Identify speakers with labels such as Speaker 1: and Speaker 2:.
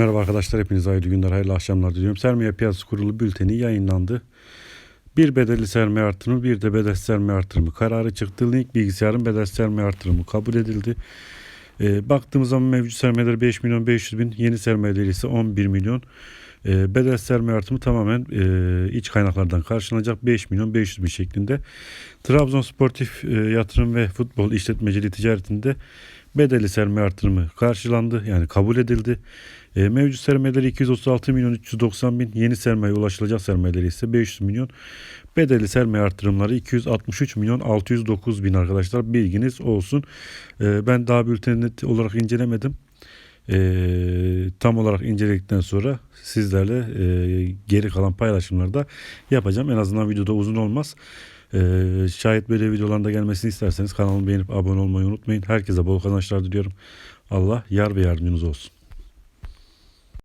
Speaker 1: Merhaba arkadaşlar hepinize hayırlı günler, hayırlı akşamlar diliyorum. Sermaye Piyasası Kurulu bülteni yayınlandı. Bir bedelli sermaye artırımı, bir de bedel sermaye artırımı kararı çıktı. Link bilgisayarın bedel sermaye artırımı kabul edildi. Ee, baktığımız zaman mevcut sermayeler 5 milyon 500 bin, yeni sermayeler ise 11 milyon. Ee, bedel sermaye artırımı tamamen e, iç kaynaklardan karşılanacak 5 milyon 500 bin şeklinde. Trabzon Sportif e, Yatırım ve Futbol İşletmeciliği Ticaretinde bedelli sermaye artırımı karşılandı yani kabul edildi. E, mevcut sermayeleri 236 milyon 390 bin, yeni sermaye ulaşılacak sermayeleri ise 500 milyon. Bedelli sermaye artırımları 263 milyon 609 bin arkadaşlar bilginiz olsun. E, ben daha bülteni olarak incelemedim. E, tam olarak inceledikten sonra sizlerle e, geri kalan paylaşımları da yapacağım. En azından videoda uzun olmaz. Ee, şayet böyle videoların da gelmesini isterseniz kanalımı beğenip abone olmayı unutmayın. Herkese bol kazançlar diliyorum. Allah yar ve yardımcınız olsun.